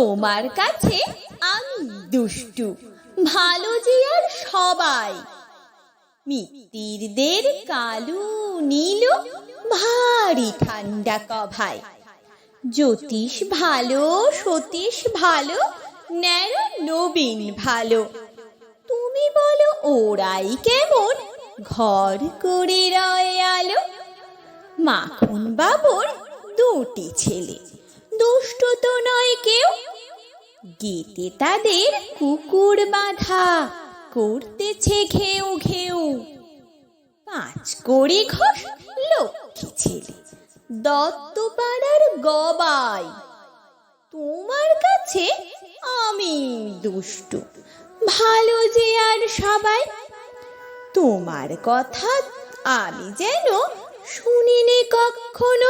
তোমার কাছে আমি দুষ্টু। ভালো যে আর সবাই। মিত্তিরদের কালু, নীল, ভারী ঠান্ডা কভাই। জ্যোতিষ ভালো, সতীশ ভালো ন্যার নবীন ভালো। তুমি বলো ওরাই কেমন? ঘর করে রয় আলো। মাখন বাবুর দুটি ছেলে। দুষ্ট তো গেতে তাদের কুকুর বাঁধা, করতেছে ঘেউ ঘেউ। পাঁচ কড়ি ঘোষ লক্ষ্মী ছেলে দত্ত পাড়ার গবাই। তোমার কাছে আমি দুষ্টু, ভালো যে আর সবাই। তোমার কথা আমি যেন শুনিনি কখনোই